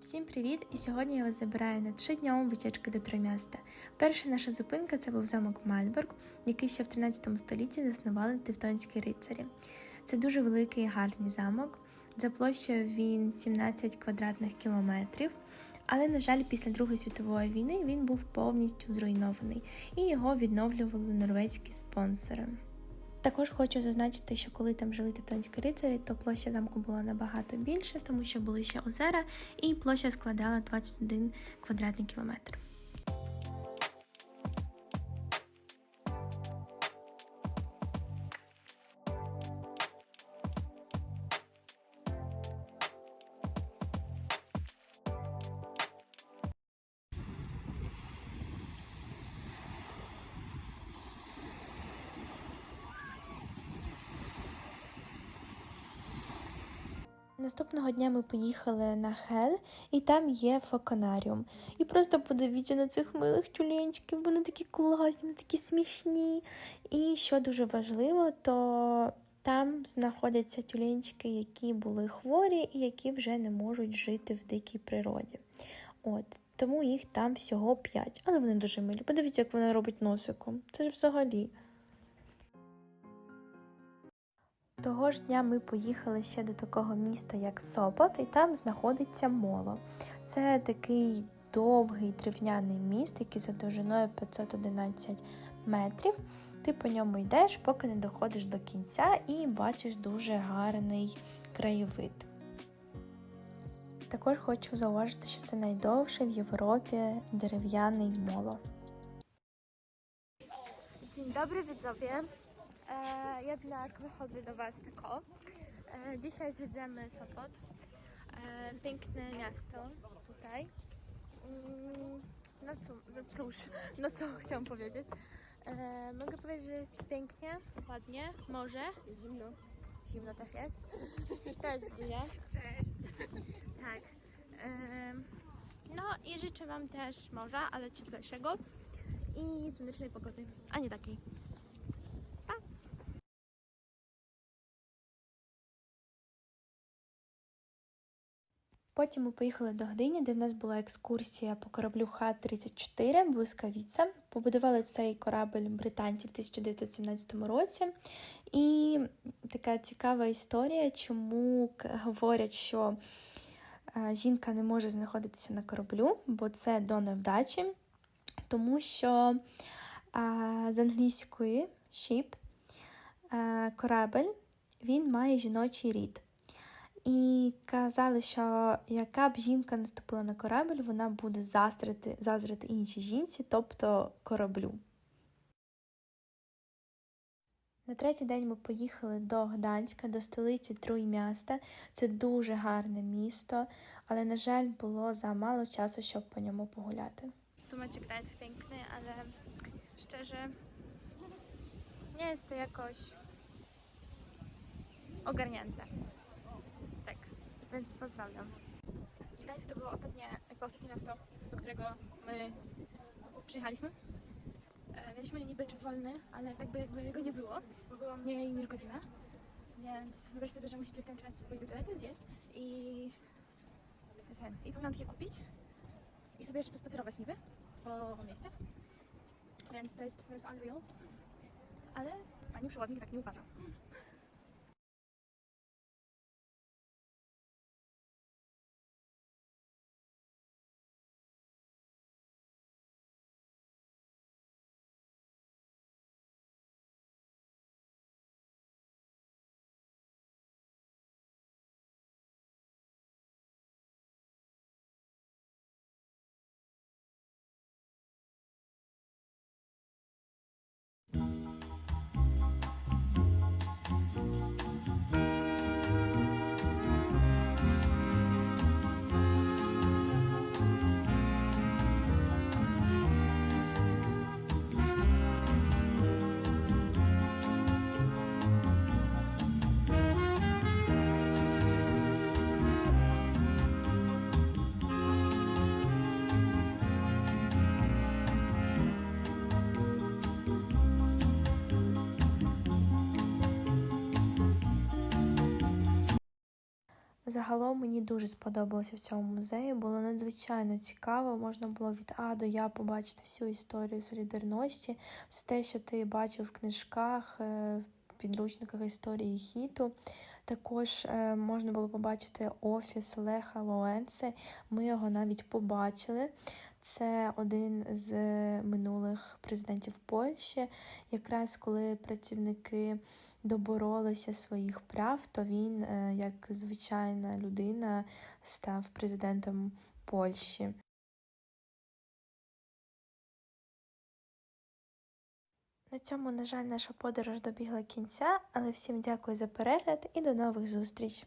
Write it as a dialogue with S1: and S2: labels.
S1: Всім привіт! І сьогодні я вас забираю на тридньову вечірки до Тромяста. Перша наша зупинка це був замок Мальборг, який ще в 13 столітті заснували тевтонські рицарі. Це дуже великий і гарний замок. За площею він 17 квадратних кілометрів. Але, на жаль, після Другої світової війни він був повністю зруйнований і його відновлювали норвезькі спонсори. Також хочу зазначити, що коли там жили тевтонські рицарі, то площа замку була набагато більше, тому що були ще озера, і площа складала 21 квадратний кілометр. Наступного дня ми поїхали на Хель, і там є фоконаріум. І просто подивіться на цих милих тюленчиків, вони такі класні, вони такі смішні. І що дуже важливо, то там знаходяться тюленчики, які були хворі і які вже не можуть жити в дикій природі. От, Тому їх там всього 5. Але вони дуже милі. Подивіться, як вона робить носиком. Це ж взагалі. Того ж дня ми поїхали ще до такого міста, як Сопот, і там знаходиться моло. Це такий довгий тривняний міст, який за довжиною 511 метрів. Ти по ньому йдеш, поки не доходиш до кінця, і бачиш дуже гарний краєвид. Також хочу зауважити, що це найдовший в Європі дерев'яний моло.
S2: Dzień dobry widzowie. E, jednak wychodzę do Was tylko. E, dzisiaj zjedziemy Sopot. E, piękne miasto tutaj. Mm, no, co, no cóż, no co chciałam powiedzieć. E, mogę powiedzieć, że jest pięknie, ładnie, morze. Zimno. Zimno też jest. Jest Zuzia. Cześć. Tak. E, no i życzę Wam też morza, ale cieplejszego i słonecznej pogody, a nie takiej.
S1: Потім ми поїхали до Гдині, де в нас була екскурсія по кораблю Х-34 Блискавіця. Побудували цей корабель британці в 1917 році. І така цікава історія, чому говорять, що е, жінка не може знаходитися на кораблю, бо це до невдачі, тому що з англійської ship е, корабель він має жіночий рід. І казали, що яка б жінка наступила на корабль, вона буде заздрити, заздрити іншій жінці, тобто кораблю. На третій день ми поїхали до Гданська, до столиці Труймяста. Це дуже гарне місто, але, на жаль, було замало часу, щоб по ньому погуляти.
S2: Macie Gdańsk piękny, ale szczerze nie jest to jakoś. Więc pozdrawiam. Gdańsk to było ostatnie, jakby ostatnie miasto, do którego my przyjechaliśmy. E, mieliśmy niby czas wolny, ale tak by jakby go nie było, bo było mniej niż godzina. Więc wyobraź sobie, że musicie w ten czas pójść do toalety, zjeść i ten, i pamiątki kupić i sobie jeszcze pospacerować niby po mieście. Więc to jest po unreal. Ale pani przewodnik tak nie uważa.
S1: Загалом мені дуже сподобалося в цьому музеї. Було надзвичайно цікаво. Можна було від А до Я побачити всю історію солідарності, все те, що ти бачив в книжках, е, в підручниках історії хіту. Також е, можна було побачити офіс Леха Валенси. Ми його навіть побачили. Це один з минулих президентів Польщі. Якраз коли працівники доборолися своїх прав, то він, е, як звичайна людина, став президентом Польщі. На цьому, на жаль, наша подорож добігла кінця, але всім дякую за перегляд і до нових зустріч!